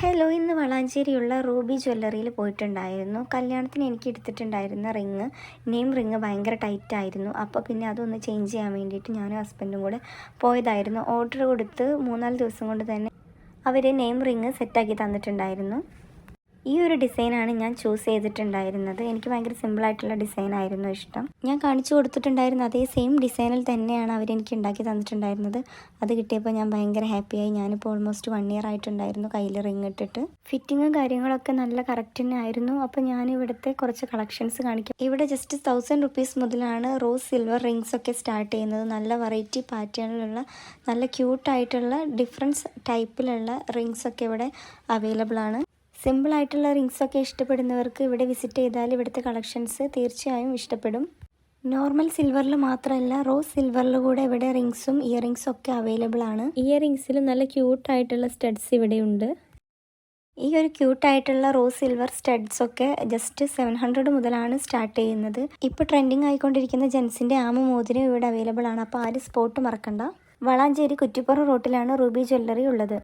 Hello ഇന്ന് വളാഞ്ചേരിയുള്ള Ruby ജ്വല്ലറിയിൽ പോയിട്ടുണ്ടായിരുന്നു. കല്യാണത്തിന് എനിക്ക് എടുത്തിട്ടുണ്ടായിരുന്ന റിങ് നെയിം റിങ് ഭയങ്കര ടൈറ്റ് ആയിരുന്നു. അപ്പോൾ പിന്നെ അതൊന്ന് ചേഞ്ച് ചെയ്യാൻ വേണ്ടിയിട്ട് ഞാനും ഹസ്ബൻഡും കൂടെ പോയതായിരുന്നു. ഓർഡർ കൊടുത്ത് മൂന്നാൽ ദിവസം കൊണ്ട് തന്നെ അവർ നെയിം റിങ് സെറ്റാക്കി തന്നിട്ടുണ്ടായിരുന്നു. ഈ ഒരു ഡിസൈനാണ് ഞാൻ ചൂസ് ചെയ്തിട്ടുണ്ടായിരുന്നത്. എനിക്ക് ഭയങ്കര സിമ്പിളായിട്ടുള്ള ഡിസൈനായിരുന്നു ഇഷ്ടം. ഞാൻ കാണിച്ചു കൊടുത്തിട്ടുണ്ടായിരുന്ന അതേ സെയിം ഡിസൈനിൽ തന്നെയാണ് അവരെനിക്ക് ഉണ്ടാക്കി തന്നിട്ടുണ്ടായിരുന്നത്. അത് കിട്ടിയപ്പോൾ ഞാൻ ഭയങ്കര ഹാപ്പിയായി ഞാനിപ്പോൾ ഓൾമോസ്റ്റ് വൺ ഇയർ ആയിട്ടുണ്ടായിരുന്നു കയ്യിൽ റിങ് ഇട്ടിട്ട്. ഫിറ്റിങ്ങും കാര്യങ്ങളൊക്കെ നല്ല കറക്റ്റ് തന്നെ ആയിരുന്നു. അപ്പോൾ ഞാൻ ഇവിടുത്തെ കുറച്ച് കളക്ഷൻസ് കാണിക്കാം. ഇവിടെ ജസ്റ്റ് തൗസൻഡ് റുപ്പീസ് മുതലാണ് റോസ് സിൽവർ റിങ്സ് ഒക്കെ സ്റ്റാർട്ട് ചെയ്യുന്നത്. നല്ല വെറൈറ്റി പാറ്റേണിലുള്ള നല്ല ക്യൂട്ടായിട്ടുള്ള ഡിഫറൻസ് ടൈപ്പിലുള്ള റിങ്സ് ഒക്കെ ഇവിടെ അവൈലബിൾ ആണ്. സിമ്പിൾ ആയിട്ടുള്ള റിങ്സ് ഒക്കെ ഇഷ്ടപ്പെടുന്നവർക്ക് ഇവിടെ വിസിറ്റ് ചെയ്താൽ ഇവിടുത്തെ കളക്ഷൻസ് തീർച്ചയായും ഇഷ്ടപ്പെടും. നോർമൽ സിൽവറിൽ മാത്രമല്ല റോസ് സിൽവറിൽ കൂടെ ഇവിടെ റിങ്സും ഇയറിങ്സും ഒക്കെ അവൈലബിൾ ആണ്. ഇയറിങ്സിൽ നല്ല ക്യൂട്ടായിട്ടുള്ള സ്റ്റഡ്സ് ഇവിടെയുണ്ട് ഈ ഒരു ക്യൂട്ടായിട്ടുള്ള റോസ് സിൽവർ സ്റ്റഡ്സ് ഒക്കെ ജസ്റ്റ് സെവൻ ഹൺഡ്രഡ് മുതലാണ് സ്റ്റാർട്ട് ചെയ്യുന്നത്. ഇപ്പോൾ ട്രെൻഡിങ് ആയിക്കൊണ്ടിരിക്കുന്ന ജെൻസിന്റെ ആമ മോതിരം ഇവിടെ അവൈലബിൾ ആണ്. അപ്പോൾ ആരും സ്പോട്ട് മറക്കണ്ട. വളാഞ്ചേരി കുറ്റിപ്പുറം റോട്ടിലാണ് റൂബി ജ്വല്ലറി ഉള്ളത്.